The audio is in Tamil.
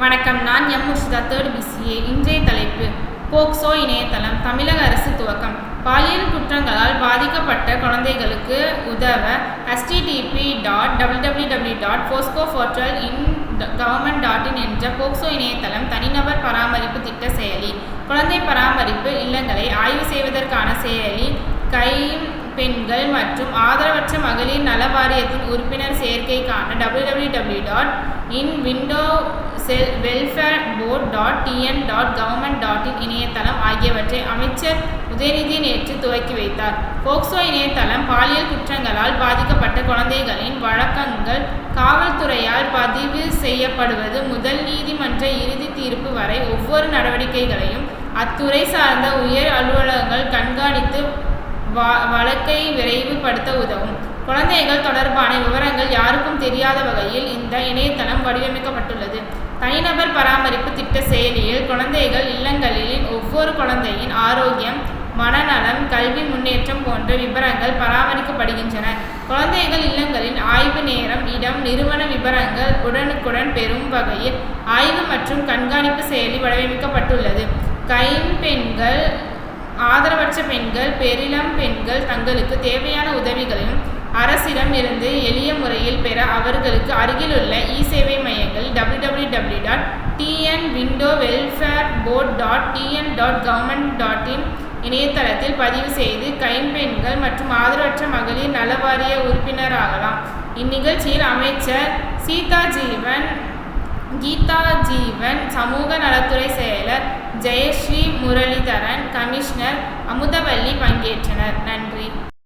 வணக்கம். நான் எம். முர்ஷிதா தேர்ட் பிசிஏ இன்றைய தலைப்பு போக்சோ இணையதளம் தமிழக அரசு துவக்கம். பாலியல் குற்றங்களால் பாதிக்கப்பட்ட குழந்தைகளுக்கு உதவ STDP dot W dot POCSO portal in government dot in என்ற போக்சோ இணையதளம் தனிநபர் பராமரிப்பு திட்ட செயலி குழந்தை பராமரிப்பு இல்லங்களை ஆய்வு செய்வதற்கான செயலி கையும் பெண்கள் மற்றும் ஆதரவற்ற மகளிர் நல வாரியத்தின் உறுப்பினர் சேர்க்கைக்கான www dot in window cell welfare board dot TN dot government dot in இணையதளம் ஆகியவற்றை அமைச்சர் உதயநிதி நேற்று துவக்கி வைத்தார். போக்சோ இணையதளம் பாலியல் குற்றங்களால் பாதிக்கப்பட்ட குழந்தைகளின் வழக்கங்கள் காவல்துறையால் பதிவு செய்யப்படுவது முதல் நீதிமன்ற இறுதி தீர்ப்பு வரை ஒவ்வொரு நடவடிக்கைகளையும் அத்துறை சார்ந்த உயர் அலுவலகங்கள் கண்காணித்து வ- வழக்கை விரைவுபடுத்த உதவும். குழந்தைகள் தொடர்பான விவரங்கள் யாருக்கும் தெரியாத வகையில் இந்த இணையதளம் வடிவமைக்கப்பட்டுள்ளது. தனிநபர் பராமரிப்பு திட்ட செயலியில் குழந்தைகள் இல்லங்களில் ஒவ்வொரு குழந்தையின் ஆரோக்கியம் மனநலம் கல்வி முன்னேற்றம் போன்ற விவரங்கள் பராமரிக்கப்படுகின்றன. குழந்தைகள் இல்லங்களின் ஆய்வு நேரம் இடம் நிறுவன விவரங்கள் உடனுக்குடன் பெறும் வகையில் ஆய்வு மற்றும் கண்காணிப்பு செயலி வடிவமைக்கப்பட்டுள்ளது. கைம்பெண்கள் ஆதரவற்ற பெண்கள் பெரிளம் பெண்கள் தங்களுக்கு தேவையான உதவிகளையும் அரசிடம் இருந்து எளிய முறையில் பெற அவர்களுக்கு அருகிலுள்ள இ சேவை மையங்கள் www dot TN window welfare board dot TN dot government dot in இணையதளத்தில் பதிவு செய்து கைம்பெண்கள் மற்றும் ஆதரவற்ற மகளிர் நலவாரிய உறுப்பினராகலாம். இந்நிகழ்ச்சியில் அமைச்சர் சீதா ஜீவன் கீதா ஜீவன் சமூக நலத்துறை செயலர் ஜெயஸ்ரீ முரளிதரன் கமிஷனர் அமுதவல்லி பங்கேற்றனர். நன்றி.